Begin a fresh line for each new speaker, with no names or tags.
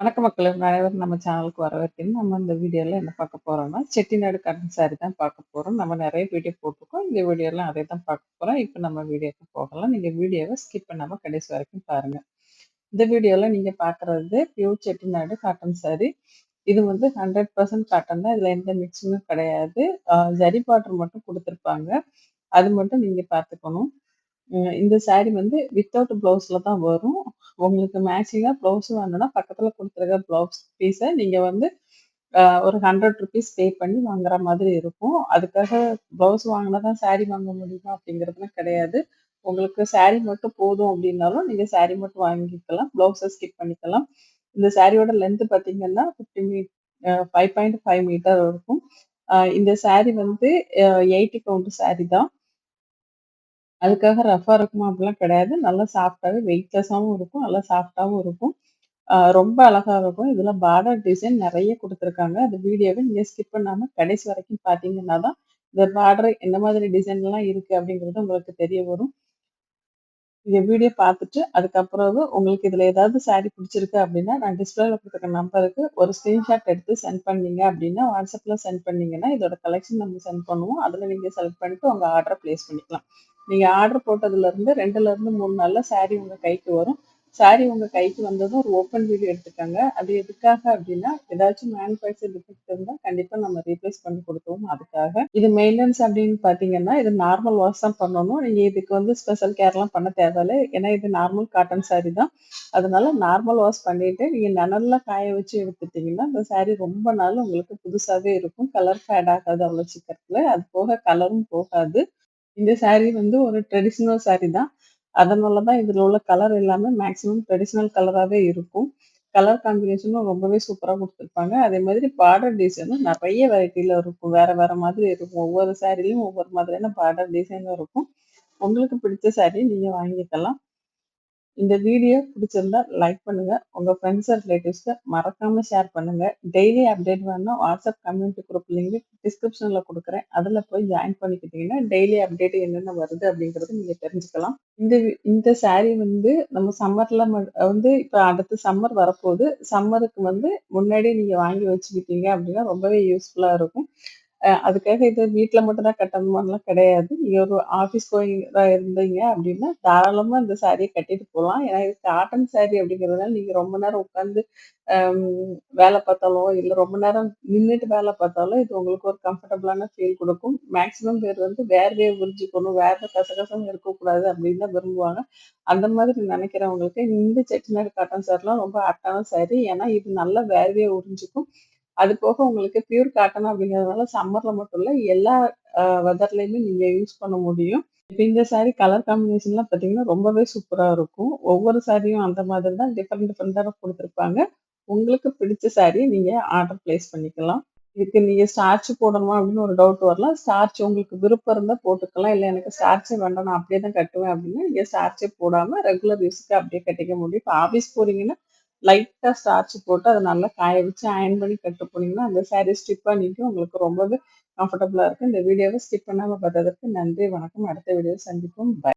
வணக்க மக்களே! அனைவரும் நம்ம சேனலுக்கு வரவேற்கிறேன். நம்ம இந்த வீடியோல என்ன பார்க்க போறோம்னா, செட்டிநாடு காட்டன் சாரி தான் பார்க்க போறோம். நம்ம நிறைய வீடியோ போட்டிருக்கோம் இந்த வீடியோல அதே தான் பார்க்க போறோம். இப்போ நம்ம வீடியோக்கு போகலாம். நீங்க வீடியோவை ஸ்கிப் பண்ணாம கடைசி வரைக்கும் பாருங்க. இந்த வீடியோல நீங்க பார்க்குறது பியூர் செட்டிநாடு காட்டன் சாரி. இது வந்து 100% காட்டன் தான். இதுல எந்த மிக்ஸுமே கிடையாது. ஜரி பாட்டர் மட்டும் கொடுத்துருப்பாங்க அது மட்டும் நீங்க பார்த்துக்கணும். இந்த சாரி வந்து வித்தவுட் ப்ளவுஸில் தான் வரும். உங்களுக்கு மேட்சிங்கா ப்ளவுஸ் வேணும்னா, பக்கத்துல கொடுத்துருக்க ப்ளவுஸ் பீஸ நீங்க வந்து ஒரு ஹண்ட்ரட் ருபீஸ் பே பண்ணி வாங்குற மாதிரி இருக்கும். அதுக்காக ப்ளவுஸ் வாங்கினா தான் சாரி வாங்க முடியுமா அப்படிங்கிறதுலாம் கிடையாது. உங்களுக்கு சாரி மட்டும் போதும் அப்படின்னாலும், நீங்க சாரி மட்டும் வாங்கிக்கலாம். ப்ளவுஸை ஸ்கிப் பண்ணிக்கலாம். இந்த சாரியோட லென்த் பார்த்தீங்கன்னா, 50 மீ ஃபைவ் பாயிண்ட் ஃபைவ் மீட்டர் இருக்கும். இந்த சாரி வந்து எயிட்டி கவுண்ட் சாரி தான். அதுக்காக ரஃப்பா இருக்குமா அப்படிலாம் கிடையாது. நல்லா சாஃப்டாகவே வெயிட்லெஸ்ஸாகவும் இருக்கும். நல்லா சாஃப்டாகவும் இருக்கும். ரொம்ப அழகாக இருக்கும். இதில் பார்டர் டிசைன் நிறைய கொடுத்துருக்காங்க அந்த வீடியோவை நீங்கள் ஸ்கிப் பண்ணாமல் கடைசி வரைக்கும் பார்த்தீங்கன்னா தான், இந்த பார்டர் என்ன மாதிரி டிசைன்லாம் இருக்குது அப்படிங்கிறது உங்களுக்கு தெரிய வரும். இந்த வீடியோ பார்த்துட்டு, அதுக்கப்புறம் உங்களுக்கு இதில் ஏதாவது சாரி பிடிச்சிருக்கு அப்படின்னா, நான் டிஸ்பிளேல கொடுத்துருக்க நம்பருக்கு ஒரு ஸ்க்ரீன்ஷாட் எடுத்து சென்ட் பண்ணீங்க அப்படின்னா, வாட்ஸ்அப்பில் சென்ட் பண்ணீங்கன்னா, இதோட கலெக்ஷன் நம்ம சென்ட் பண்ணுவோம். அதில் நீங்கள் செலக்ட் பண்ணிட்டு உங்கள் ஆர்டரை பிளேஸ் பண்ணிக்கலாம். நீங்கள் ஆர்டர் போட்டதுலேருந்து ரெண்டுலேருந்து மூணு நாளில் சாரீ உங்கள் கைக்கு வரும். சாரி உங்கள் கைக்கு வந்ததும் ஒரு ஓப்பன் வீடியோ எடுத்துக்கோங்க அது எதுக்காக அப்படின்னா, ஏதாச்சும் மேனுஃபேக்சர் டிஃபெக்ட் இருந்தால் கண்டிப்பாக நம்ம ரீப்ளேஸ் பண்ணி குடுத்துருவோம் அதுக்காக. இது மெயின்டெனன்ஸ் அப்படின்னு பார்த்தீங்கன்னா, இது நார்மல் வாஷ் தான் பண்ணணும். நீங்கள் இதுக்கு வந்து ஸ்பெஷல் கேர்லாம் பண்ண தேவையில்ல. ஏன்னா இது நார்மல் காட்டன் சாரி தான். அதனால நார்மல் வாஷ் பண்ணிட்டு, நீங்கள் நிழல்ல காய வச்சு எடுத்துட்டீங்கன்னா, இந்த சாரி ரொம்ப நாள் உங்களுக்கு புதுசாகவே இருக்கும். கலர் ஃபேட் ஆகாது அவ்வளோ சீக்கிரத்தில் அது போக கலரும் போகாது. இந்த சாரீ வந்து ஒரு ட்ரெடிஷ்னல் சாரீ தான். அதனால தான் இதில் உள்ள கலர் எல்லாமே மேக்ஸிமம் ட்ரெடிஷ்னல் கலராகவே இருக்கும். கலர் காம்பினேஷனும் ரொம்பவே சூப்பராக கொடுத்துருப்பாங்க அதே மாதிரி பார்டர் டிசைனும் நிறைய வெரைட்டியில் இருக்கும். வேறு வேறு மாதிரி இருக்கும். ஒவ்வொரு சாரிலையும் ஒவ்வொரு மாதிரியான பார்டர் டிசைனும் இருக்கும். உங்களுக்கு பிடிச்ச சாரி நீங்கள் வாங்கிக்கலாம். இந்த வீடியோ பிடிச்சிருந்தா லைக் பண்ணுங்க. உங்க ஃப்ரெண்ட்ஸ் அண்ட் ரிலேட்டிவ்ஸ்க்கு மறக்காம ஷேர் பண்ணுங்க. டெய்லி அப்டேட் வேணும்னா வாட்ஸ்அப் கம்யூனிட்டி குரூப் லிங்க் டிஸ்கிரிப்ஷன்ல கொடுக்குறேன் அதுல போய் ஜாயின் பண்ணிக்கிட்டீங்கன்னா, டெய்லி அப்டேட் என்னென்ன வருது அப்படிங்கறது நீங்க தெரிஞ்சுக்கலாம். இந்த வி இந்த சாரி வந்து நம்ம சம்மர்ல ம வந்து இப்ப அடுத்து சம்மர் வரப்போகுது. சம்மருக்கு வந்து முன்னாடி நீங்க வாங்கி வச்சுக்கிட்டீங்க அப்படின்னா, ரொம்பவே யூஸ்ஃபுல்லா இருக்கும். அதுக்காக இது வீட்டில் மட்டும் தான் மாதிரிலாம் கிடையாது. நீங்கள் ஒரு ஆஃபீஸ் கோயிங்கா இருந்தீங்க அப்படின்னா, தாராளமாக இந்த சாரியை கட்டிட்டு போகலாம் ஏன்னா இது காட்டன் சாரி அப்படிங்கிறதுனால, நீங்கள் ரொம்ப நேரம் உட்காந்து வேலை பார்த்தாலோ, இல்லை ரொம்ப நேரம் நின்றுட்டு வேலை பார்த்தாலோ, இது உங்களுக்கு ஒரு கம்ஃபர்டபுளான ஃபீல் கொடுக்கும் மேக்ஸிமம் பேர் வந்து வேர்வையை உறிஞ்சிக்கணும், வேர்வை கசகசம் இருக்கக்கூடாது அப்படின்னு தான் விரும்புவாங்க. அந்த மாதிரி நினைக்கிறவங்களுக்கு இந்த செட்டிநாடு காட்டன் சாரிலாம் ரொம்ப அட்டான சாரி. ஏன்னா இது நல்லா வேர்வைய உறிஞ்சிக்கும். அது போக உங்களுக்கு பியூர் காட்டன் அப்படிங்கிறதுனால சம்மர்ல மட்டும் இல்லை எல்லா அ வெதர்லயுமே நீங்க யூஸ் பண்ண முடியும். இப்ப இந்த சாரி கலர் காம்பினேஷன்லாம் பார்த்தீங்கன்னா, ரொம்பவே சூப்பரா இருக்கும். ஒவ்வொரு சாரியும் அந்த மாதிரி தான் டிஃப்ரெண்ட் டிஃப்ரெண்ட்டாக கொடுத்துருப்பாங்க உங்களுக்கு பிடிச்ச சாரியை நீங்க ஆர்டர் பிளேஸ் பண்ணிக்கலாம். இதுக்கு நீங்க ஸ்டார்ச் போடணுமா அப்படின்னு ஒரு டவுட் வரலாம். ஸ்டார்ச் உங்களுக்கு விருப்பம் இருந்தால் போட்டுக்கலாம். இல்லை எனக்கு ஸ்டார்ச்சே வேண்டாம் நான் அப்படியே தான் கட்டுவேன் அப்படின்னா, நீங்க ஸ்டார்ச்சே போடாம ரெகுலர் யூஸ்க்கு அப்படியே கட்டிக்க முடியும். இப்போ ஆஃபீஸ் போறீங்கன்னா, லைட்டா ஸ்டார்ச் போட்டு அத நல்லா காய வச்சு அயர்ன் பண்ணி கட்டு போனீங்கன்னா, அந்த சாரீ ஸ்டிஃப்பா நிக்கும். உங்களுக்கு ரொம்பவே கம்ஃபர்டபுளாக இருக்கும். இந்த வீடியோவை ஸ்டிப் பண்ணாம பார்த்ததற்கு நன்றி, வணக்கம். அடுத்த வீடியோ சந்திப்போம். பை.